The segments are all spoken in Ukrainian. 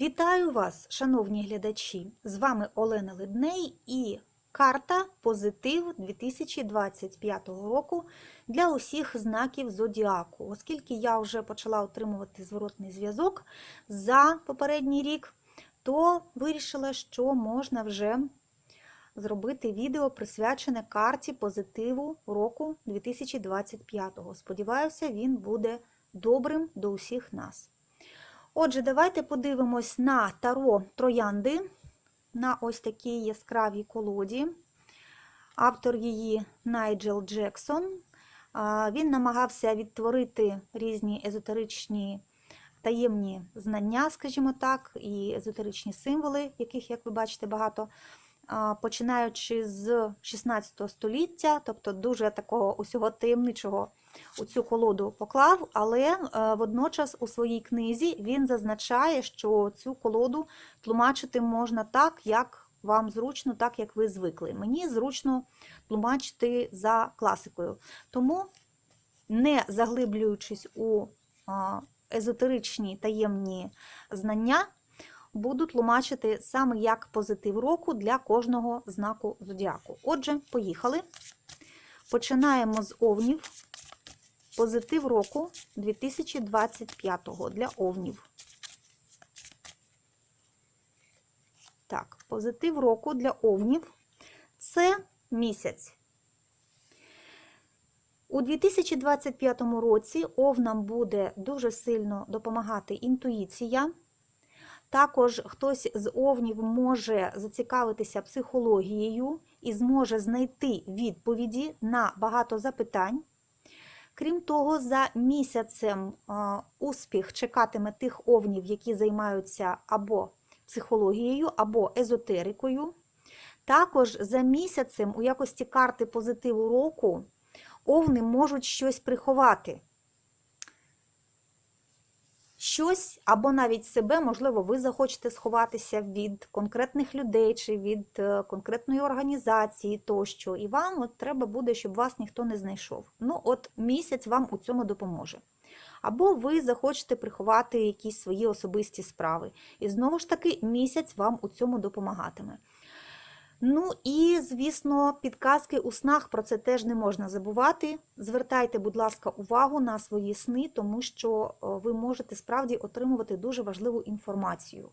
Вітаю вас, шановні глядачі! З вами Олена Ледней і карта Позитив 2025 року для усіх знаків Зодіаку. Оскільки я вже почала отримувати зворотний зв'язок за попередній рік, то вирішила, що можна вже зробити відео присвячене карті позитиву року 2025. Сподіваюся, він буде добрим до усіх нас. Отже, давайте подивимось на таро троянди на ось такій яскравій колоді. Автор її Найджел Джексон. Він намагався відтворити різні езотеричні таємні знання, скажімо так, і езотеричні символи, яких, як ви бачите, багато. Починаючи з 16 століття, тобто дуже такого усього таємничого у цю колоду поклав, але водночас у своїй книзі він зазначає, що цю колоду тлумачити можна так, як вам зручно, так як ви звикли. Мені зручно тлумачити за класикою. Тому, не заглиблюючись у езотеричні таємні знання, буду тлумачити саме як позитив року для кожного знаку зодіаку. Отже, поїхали. Починаємо з овнів. Позитив року 2025 для овнів. Так, позитив року для овнів це місяць. У 2025 році овнам буде дуже сильно допомагати інтуїція. Також хтось з овнів може зацікавитися психологією і зможе знайти відповіді на багато запитань. Крім того, за місяцем успіх чекатиме тих овнів, які займаються або психологією, або езотерикою. Також за місяцем, у якості карти позитиву року, овни можуть щось приховати. Щось або навіть себе, можливо, ви захочете сховатися від конкретних людей чи від конкретної організації тощо, і вам от треба буде, щоб вас ніхто не знайшов. Ну, от місяць вам у цьому допоможе. Або ви захочете приховати якісь свої особисті справи. І знову ж таки, місяць вам у цьому допомагатиме. Ну і, звісно, підказки у снах про це теж не можна забувати. Звертайте, будь ласка, увагу на свої сни, тому що ви можете справді отримувати дуже важливу інформацію.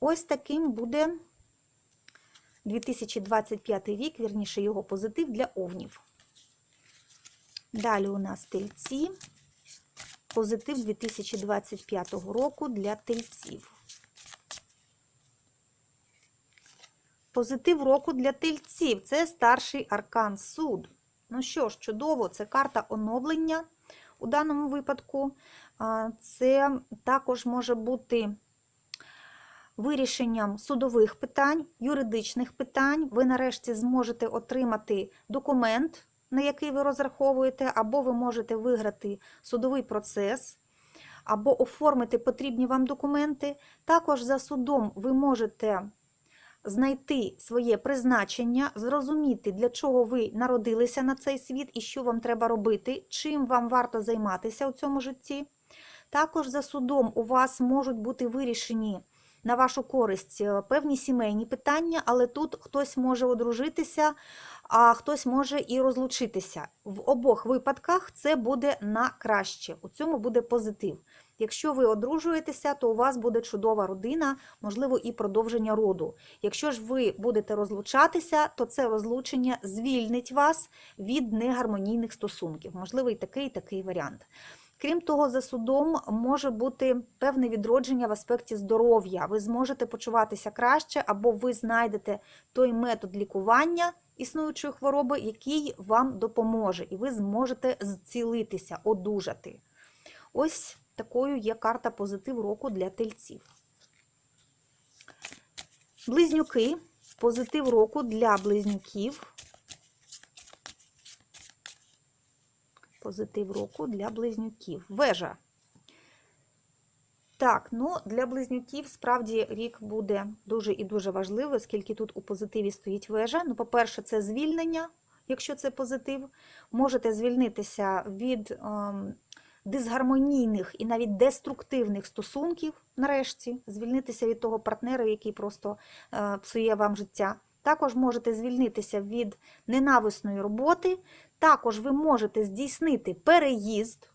Ось таким буде 2025 рік, вірніше його позитив для овнів. Далі у нас тельці. Позитив 2025 року для тельців. Позитив року для тельців це старший аркан суд. Ну що ж, чудово, це карта оновлення у даному випадку. Це також може бути вирішенням судових питань, юридичних питань. Ви нарешті зможете отримати документ, на який ви розраховуєте, або ви можете виграти судовий процес, або оформити потрібні вам документи. Також за судом ви можете знайти своє призначення, зрозуміти, для чого ви народилися на цей світ і що вам треба робити, чим вам варто займатися у цьому житті. Також за судом у вас можуть бути вирішені на вашу користь певні сімейні питання, але тут хтось може одружитися, а хтось може і розлучитися. В обох випадках це буде на краще, у цьому буде позитив. Якщо ви одружуєтеся, то у вас буде чудова родина, можливо, і продовження роду. Якщо ж ви будете розлучатися, то це розлучення звільнить вас від негармонійних стосунків. Можливо, і такий, і такий варіант. Крім того, за судом може бути певне відродження в аспекті здоров'я. Ви зможете почуватися краще, або ви знайдете той метод лікування існуючої хвороби, який вам допоможе, і ви зможете зцілитися, одужати. Ось такою є карта позитив року для тельців. Близнюки. Позитив року для близнюків. Позитив року для близнюків. Вежа. Так, ну для близнюків справді рік буде дуже і дуже важливий, оскільки тут у позитиві стоїть вежа. Ну, по-перше, це звільнення, якщо це позитив. Можете звільнитися від ем, дисгармонійних і навіть деструктивних стосунків, нарешті, звільнитися від того партнера, який просто е, псує вам життя. Також можете звільнитися від ненависної роботи. Також ви можете здійснити переїзд,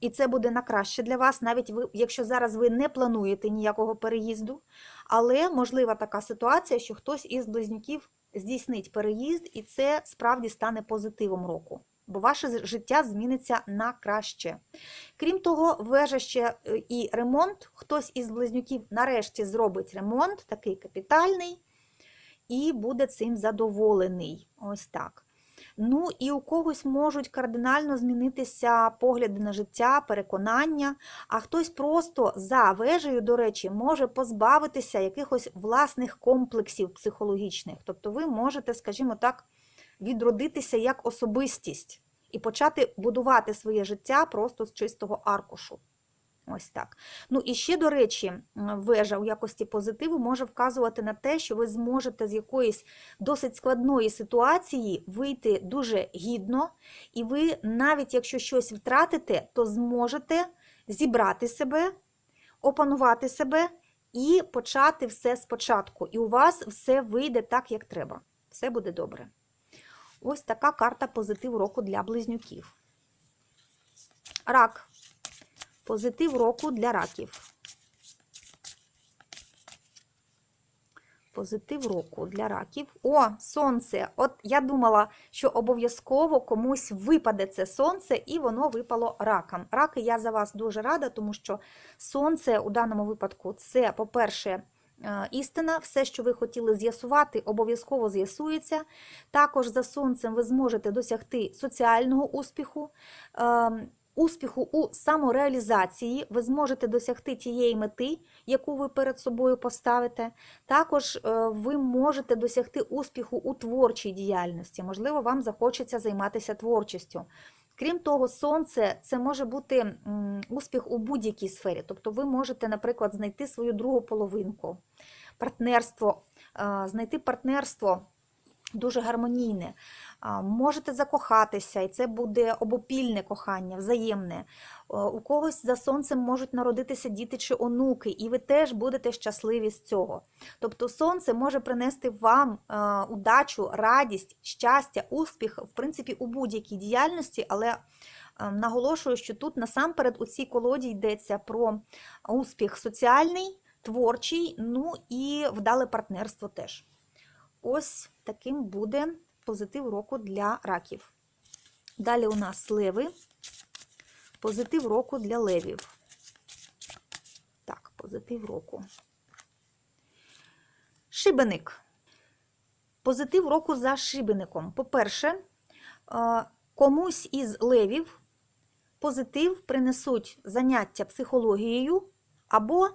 і це буде на краще для вас, навіть ви, якщо зараз ви не плануєте ніякого переїзду. Але можлива така ситуація, що хтось із близнюків здійснить переїзд, і це справді стане позитивом року. Бо ваше життя зміниться на краще. Крім того, вежа ще е, і ремонт. Хтось із близнюків нарешті зробить ремонт, такий капітальний, і буде цим задоволений. Ось так. Ну і у когось можуть кардинально змінитися погляди на життя, переконання, а хтось просто за вежею, до речі, може позбавитися якихось власних комплексів психологічних. Тобто ви можете, скажімо так, відродитися як особистість і почати будувати своє життя просто з чистого аркушу. Ось так. Ну і ще, до речі, вежа у якості позитиву може вказувати на те, що ви зможете з якоїсь досить складної ситуації вийти дуже гідно, і ви, навіть якщо щось втратите, то зможете зібрати себе, опанувати себе і почати все спочатку. І у вас все вийде так, як треба. Все буде добре. Ось така карта позитив року для близнюків. Рак. Позитив року для раків. Позитив року для раків. О, сонце! От я думала, що обов'язково комусь випаде це сонце, і воно випало ракам. Раки, я за вас дуже рада, тому що сонце у даному випадку це, по-перше, істина, все, що ви хотіли з'ясувати, обов'язково з'ясується. Також за сонцем ви зможете досягти соціального успіху. Ем, успіху у самореалізації, ви зможете досягти тієї мети, яку ви перед собою поставите. Також е, ви можете досягти успіху у творчій діяльності. Можливо, вам захочеться займатися творчістю. Крім того, сонце це може бути успіх у будь-якій сфері. Тобто, ви можете, наприклад, знайти свою другу половинку, партнерство, знайти партнерство дуже гармонійне. Можете закохатися, і це буде обопільне кохання, взаємне. У когось за сонцем можуть народитися діти чи онуки, і ви теж будете щасливі з цього. Тобто сонце може принести вам удачу, радість, щастя, успіх, в принципі, у будь-якій діяльності, але наголошую, що тут насамперед у цій колоді йдеться про успіх соціальний, творчий, ну і вдале партнерство теж. Ось таким буде позитив року для раків. Далі у нас леви. Позитив року для левів. Так, позитив року. Шибеник. Позитив року за шибеником. По-перше, комусь із левів позитив принесуть заняття психологією або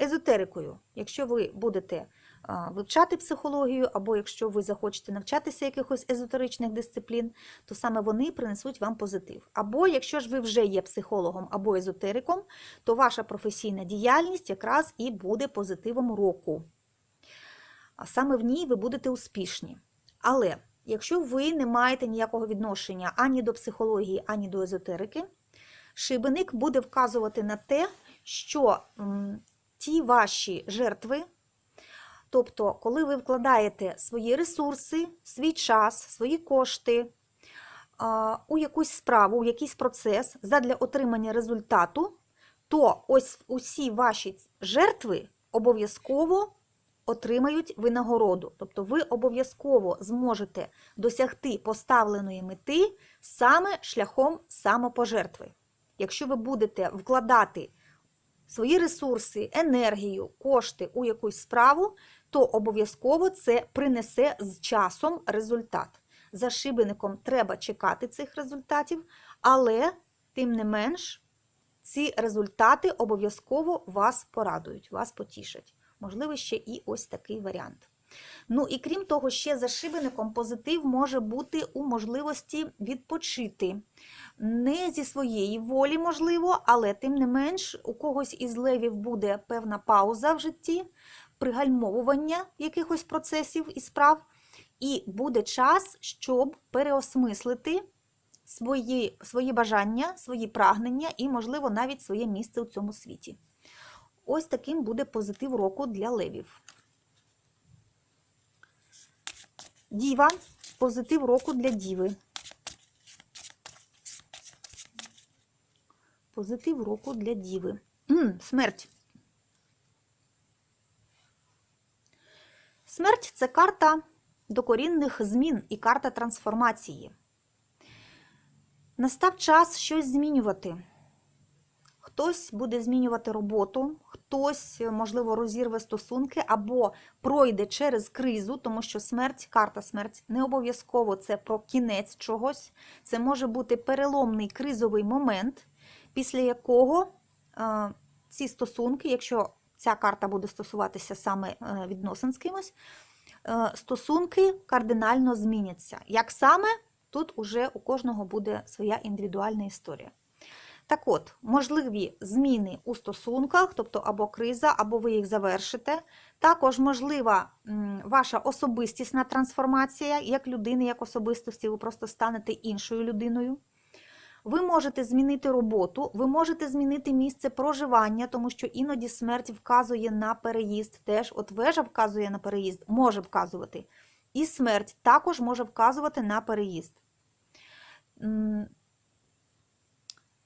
езотерикою. Якщо ви будете вивчати психологію, або якщо ви захочете навчатися якихось езотеричних дисциплін, то саме вони принесуть вам позитив. Або якщо ж ви вже є психологом або езотериком, то ваша професійна діяльність якраз і буде позитивом року. А саме в ній ви будете успішні. Але якщо ви не маєте ніякого відношення ані до психології, ані до езотерики, шибеник буде вказувати на те, що ті ваші жертви, Тобто, коли ви вкладаєте свої ресурси, свій час, свої кошти у якусь справу, у якийсь процес задля отримання результату, то ось усі ваші жертви обов'язково отримають винагороду. Тобто ви обов'язково зможете досягти поставленої мети саме шляхом самопожертви. Якщо ви будете вкладати свої ресурси, енергію, кошти у якусь справу, то обов'язково це принесе з часом результат. За шибеником треба чекати цих результатів, але, тим не менш, ці результати обов'язково вас порадують, вас потішать. Можливо, ще і ось такий варіант. Ну і крім того, ще за шибеником позитив може бути у можливості відпочити. Не зі своєї волі, можливо, але тим не менш, у когось із левів буде певна пауза в житті, пригальмовування якихось процесів і справ, і буде час, щоб переосмислити свої, свої бажання, свої прагнення і, можливо, навіть своє місце у цьому світі. Ось таким буде позитив року для левів. Діва позитив року для діви. Позитив року для діви. М, смерть. Смерть це карта докорінних змін і карта трансформації. Настав час щось змінювати. Хтось буде змінювати роботу, хтось, можливо, розірве стосунки або пройде через кризу, тому що смерть, карта смерть не обов'язково це про кінець чогось. Це може бути переломний кризовий момент, після якого е, ці стосунки, якщо ця карта буде стосуватися саме е, відносин з кимось, е, стосунки кардинально зміняться. Як саме, тут уже у кожного буде своя індивідуальна історія. Так от, можливі зміни у стосунках, тобто або криза, або ви їх завершите. Також можлива ваша особистісна трансформація як людини, як особистості, ви просто станете іншою людиною. Ви можете змінити роботу, ви можете змінити місце проживання, тому що іноді смерть вказує на переїзд. Теж от вежа вказує на переїзд, може вказувати. І смерть також може вказувати на переїзд.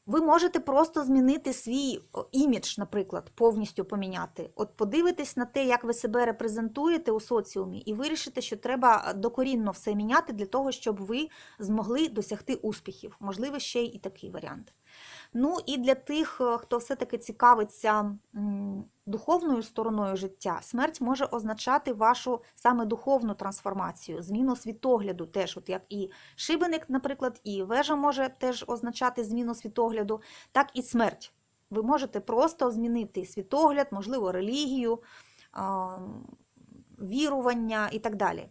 Ви можете просто змінити свій імідж, наприклад, повністю поміняти. От подивитесь на те, як ви себе репрезентуєте у соціумі, і вирішите, що треба докорінно все міняти для того, щоб ви змогли досягти успіхів. Можливо, ще й такий варіант. Ну і для тих, е, хто все-таки цікавиться духовною стороною життя, смерть може означати вашу саме духовну трансформацію, зміну світогляду, теж, от як і шибеник, наприклад, і вежа може теж означати зміну світогляду, так і смерть. Ви можете просто змінити світогляд, можливо, релігію, вірування і так далі.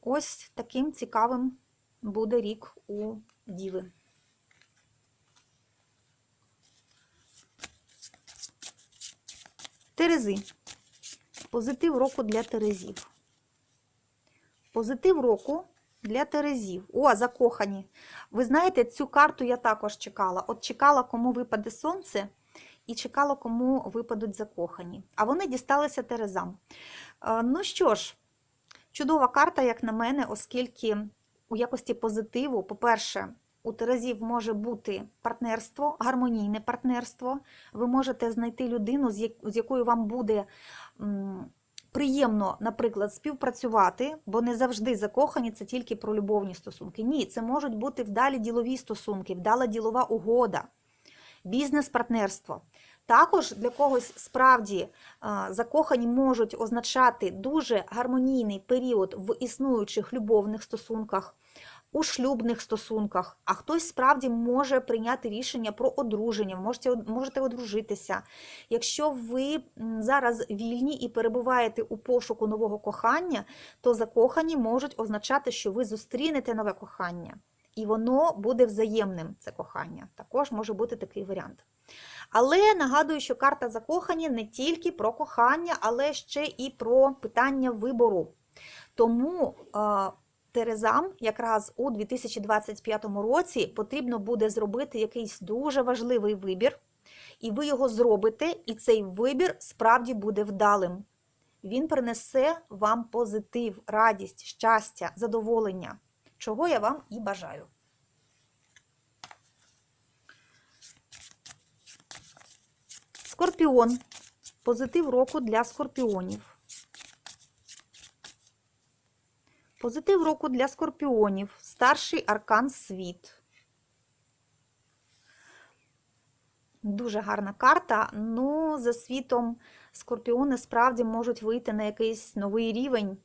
Ось таким цікавим буде рік у Діви. Терези. Позитив року для Терезів. Позитив року для Терезів. О, закохані. Ви знаєте, цю карту я також чекала. От чекала, кому випаде сонце, і чекала, кому випадуть закохані. А вони дісталися Терезам. Е, Ну що ж, чудова карта, як на мене, оскільки у якості позитиву, по-перше, у Терезів може бути партнерство, гармонійне партнерство. Ви можете знайти людину, з як- з якою вам буде приємно, наприклад, співпрацювати, бо не завжди закохані це тільки про любовні стосунки. Ні, це можуть бути вдалі ділові стосунки, вдала ділова угода, бізнес-партнерство. Також для когось справді закохані можуть означати дуже гармонійний період в існуючих любовних стосунках, у шлюбних стосунках, а хтось справді може прийняти рішення про одруження, можете, можете одружитися. Якщо ви зараз вільні і перебуваєте у пошуку нового кохання, то закохані можуть означати, що ви зустрінете нове кохання. І воно буде взаємним, це кохання. Також може бути такий варіант. Але нагадую, що карта закохані не тільки про кохання, але ще і про питання вибору. Тому Терезам якраз у 2025 році потрібно буде зробити якийсь дуже важливий вибір, і ви його зробите, і цей вибір справді буде вдалим. Він принесе вам позитив, радість, щастя, задоволення, чого я вам і бажаю. Скорпіон. Позитив року для скорпіонів. Позитив року для скорпіонів. Старший аркан світ. Дуже гарна карта. Ну, за світом скорпіони справді можуть вийти на якийсь новий рівень.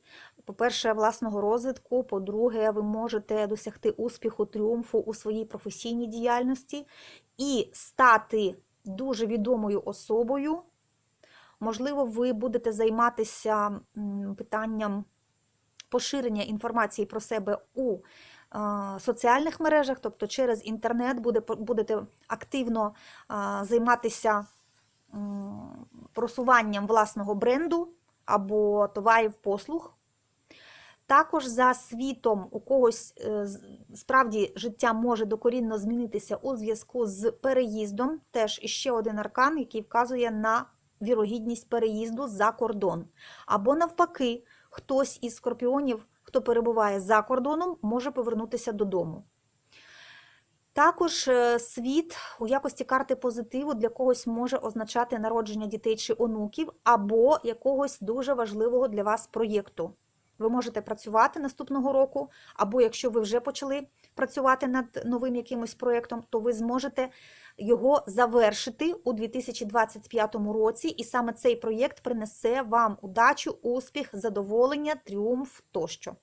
По-перше, власного розвитку. По-друге, ви можете досягти успіху, тріумфу у своїй професійній діяльності і стати дуже відомою особою. Можливо, ви будете займатися питанням поширення інформації про себе у е, соціальних мережах, тобто через інтернет будете активно е, займатися просуванням власного бренду або товарів послуг. Також за світом у когось е, справді життя може докорінно змінитися у зв'язку з переїздом. Теж іще один аркан, який вказує на вірогідність переїзду за кордон. Або навпаки, хтось із скорпіонів, хто перебуває за кордоном, може повернутися додому. Також е, світ у якості карти позитиву для когось може означати народження дітей чи онуків, або якогось дуже важливого для вас проєкту. Ви можете працювати наступного року, або якщо ви вже почали працювати над новим якимось проєктом, то ви зможете його завершити у 2025 році, і саме цей проєкт принесе вам удачу, успіх, задоволення, тріумф тощо.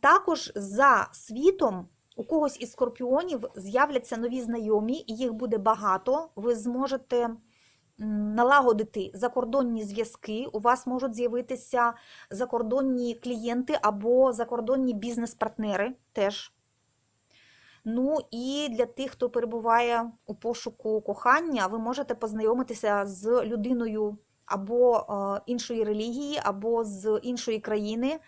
Також за світом у когось із скорпіонів з'являться нові знайомі, і їх буде багато. Ви зможете налагодити закордонні зв'язки. У вас можуть з'явитися закордонні клієнти або закордонні бізнес-партнери теж. Ну і для тих, хто перебуває у пошуку кохання, ви можете познайомитися з людиною або е, іншої релігії, або з іншої країни.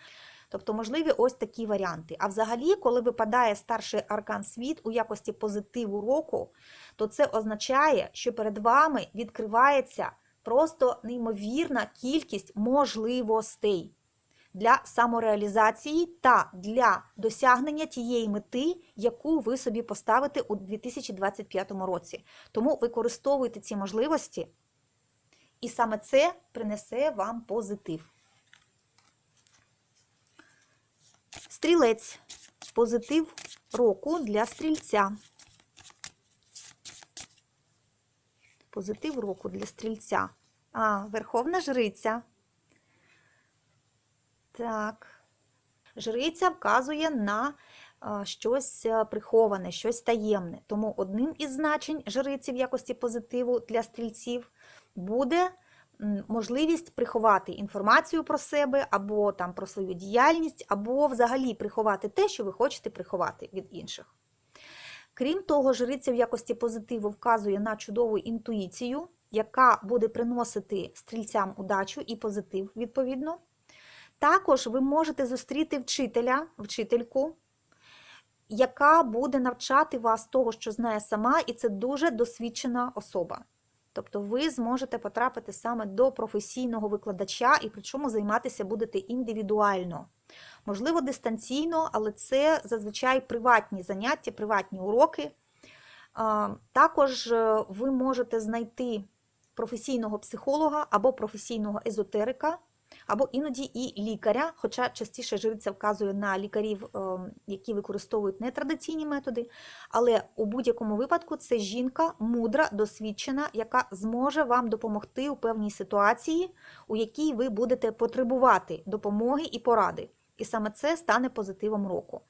Тобто можливі ось такі варіанти. А взагалі, коли випадає старший аркан світ у якості позитиву року, то це означає, що перед вами відкривається просто неймовірна кількість можливостей для самореалізації та для досягнення тієї мети, яку ви собі поставите у 2025 році. Тому використовуйте ці можливості, і саме це принесе вам позитив. Стрілець. Позитив року для стрільця. Позитив року для стрільця. А, Верховна жриця. Так. Жриця вказує на щось е, приховане, щось таємне. Тому одним із значень жриці в якості позитиву для стрільців буде можливість приховати інформацію про себе, або там про свою діяльність, або взагалі приховати те, що ви хочете приховати від інших. Крім того, жриця в якості позитиву вказує на чудову інтуїцію, яка буде приносити стрільцям удачу і позитив, відповідно. Також ви можете зустріти вчителя, вчительку, яка буде навчати вас того, що знає сама, і це дуже досвідчена особа. Тобто ви зможете потрапити саме до професійного викладача, і причому займатися будете індивідуально. Можливо, дистанційно, але це зазвичай приватні заняття, приватні уроки. Також е, ви можете знайти професійного психолога або професійного езотерика, або іноді і лікаря, хоча частіше жриця вказує на лікарів, е, які використовують нетрадиційні методи. Але у будь-якому випадку це жінка мудра, досвідчена, яка зможе вам допомогти у певній ситуації, у якій ви будете потребувати допомоги і поради. І саме це стане позитивом року.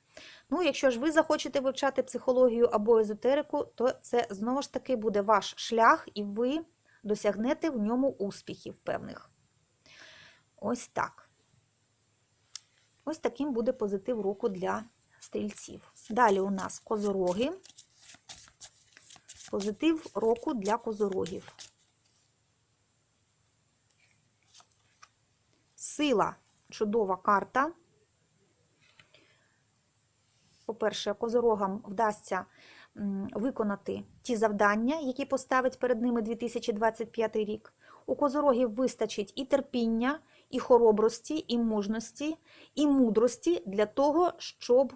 Ну, якщо ж ви захочете вивчати психологію або езотерику, то це знову ж таки буде ваш шлях, і ви досягнете в ньому успіхів певних. Ось так. Ось таким буде позитив року для стрільців. Далі у нас козороги. Позитив року для козорогів. Сила чудова карта. По-перше, козорогам вдасться виконати ті завдання, які поставить перед ними 2025 рік. У козорогів вистачить і терпіння, і хоробрості, і мужності, і мудрості для того, щоб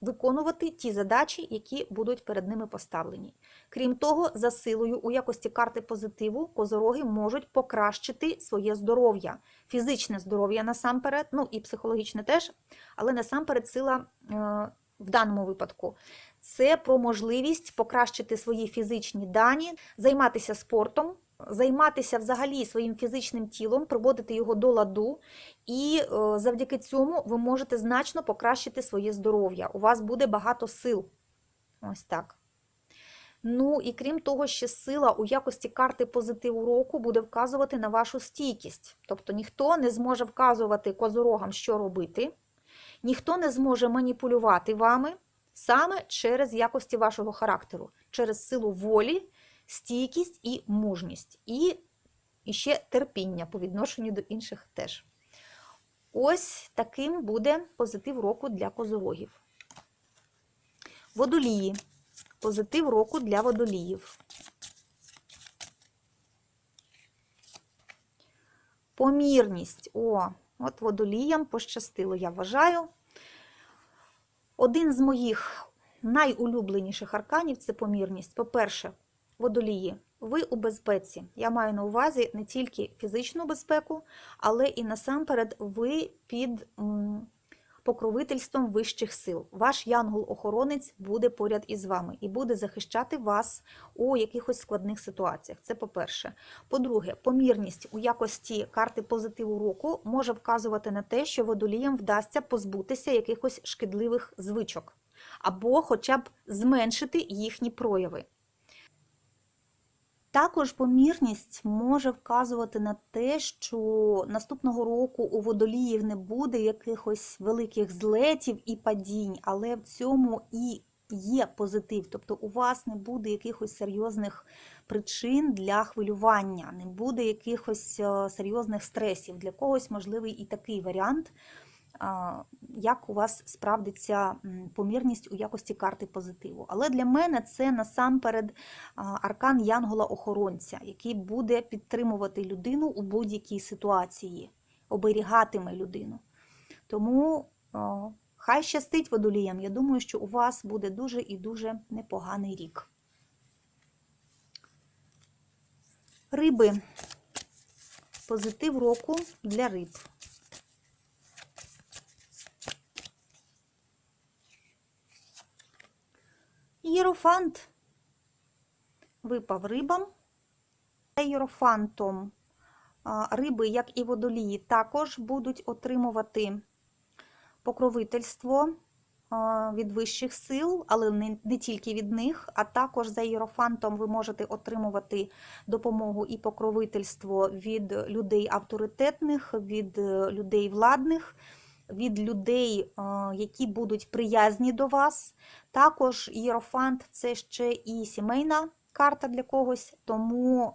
виконувати ті задачі, які будуть перед ними поставлені. Крім того, за силою у якості карти позитиву козороги можуть покращити своє здоров'я, фізичне здоров'я насамперед, ну і психологічне теж, але насамперед сила е, в даному випадку. Це про можливість покращити свої фізичні дані, займатися спортом, займатися взагалі своїм фізичним тілом, приводити його до ладу, і е, завдяки цьому ви можете значно покращити своє здоров'я. У вас буде багато сил. Ось так. Ну і крім того, ще сила у якості карти позитиву року буде вказувати на вашу стійкість. Тобто ніхто не зможе вказувати козорогам, що робити, ніхто не зможе маніпулювати вами саме через якості вашого характеру, через силу волі, стійкість і мужність. І, ще терпіння по відношенню до інших теж. Ось таким буде позитив року для козорогів. Водолії. Позитив року для водоліїв. Помірність. О, от водоліям пощастило, я вважаю. Один з моїх найулюбленіших арканів це помірність. По-перше, водолії, ви у безпеці. Я маю на увазі не тільки фізичну безпеку, але і насамперед ви під покровительством вищих сил. Ваш янгол-охоронець буде поряд із вами і буде захищати вас у якихось складних ситуаціях. Це по-перше. По-друге, помірність у якості карти позитиву року може вказувати на те, що водоліям вдасться позбутися якихось шкідливих звичок, або хоча б зменшити їхні прояви. Також помірність може вказувати на те, що наступного року у водоліїв не буде якихось великих злетів і падінь, але в цьому і є позитив. Тобто у вас не буде якихось серйозних причин для хвилювання, не буде якихось е, серйозних стресів. Для когось можливий і такий варіант, як у вас справдиться помірність у якості карти позитиву. Але для мене це насамперед аркан Янгола-охоронця, який буде підтримувати людину у будь-якій ситуації, оберігатиме людину. Тому хай щастить водоліям. Я думаю, що у вас буде дуже і дуже непоганий рік. Риби. Позитив року для риб. Єрофант випав рибам. Єрофантом риби, як і водолії, також будуть отримувати покровительство від вищих сил, але не, не тільки від них, а також за єрофантом ви можете отримувати допомогу і покровительство від людей авторитетних, від е, людей владних, від людей, які будуть приязні до вас. Також Єрофант це ще і сімейна карта для когось, тому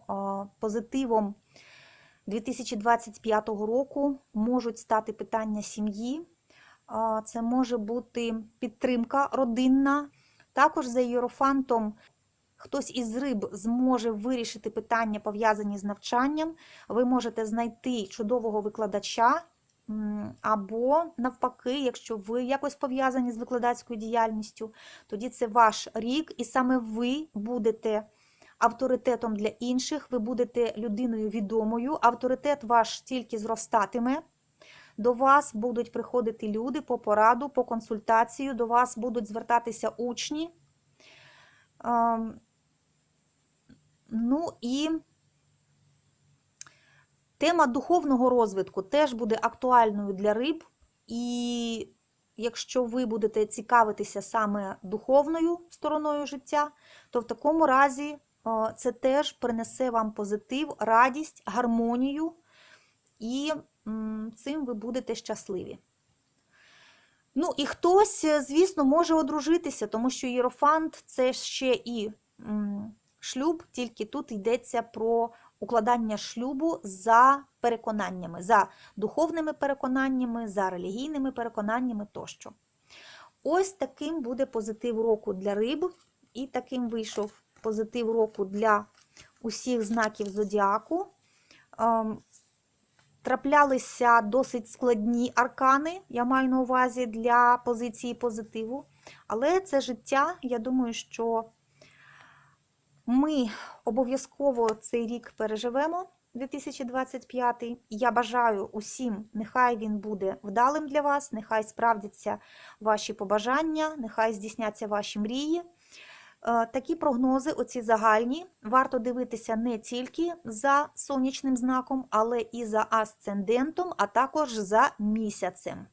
позитивом 2025 року можуть стати питання сім'ї. Це може бути підтримка родинна. Також за Єрофантом хтось із риб зможе вирішити питання, пов'язані з навчанням. Ви можете знайти чудового викладача. Або навпаки, якщо ви якось пов'язані з викладацькою діяльністю, тоді це ваш рік, і саме ви будете авторитетом для інших, ви будете людиною відомою, авторитет ваш тільки зростатиме. До вас будуть приходити люди по пораду, по консультацію, до вас будуть звертатися учні. Ем, Ну і Тема духовного розвитку теж буде актуальною для риб, і якщо ви будете цікавитися саме духовною стороною життя, то в такому разі е, це теж принесе вам позитив, радість, гармонію, і цим ви будете щасливі. Ну і хтось, е, звісно, може одружитися, тому що Єрофант це ще і шлюб, тільки тут йдеться про укладання шлюбу за переконаннями, за духовними переконаннями, за релігійними переконаннями тощо. Ось таким буде позитив року для риб, і таким вийшов позитив року для усіх знаків зодіаку. Ем, Траплялися досить складні аркани, я маю на увазі для позиції позитиву. Але це життя, я думаю, що ми обов'язково цей рік переживемо 2025. Я бажаю усім, нехай він буде вдалим для вас, нехай справдяться ваші побажання, нехай здійсняться ваші мрії. Е, Такі прогнози, оці загальні, варто дивитися не тільки за сонячним знаком, але і за асцендентом, а також за місяцем.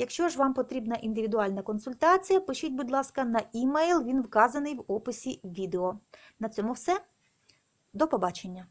Якщо ж вам потрібна індивідуальна консультація, пишіть, будь ласка, на імейл, він вказаний в описі відео. На цьому все. До побачення!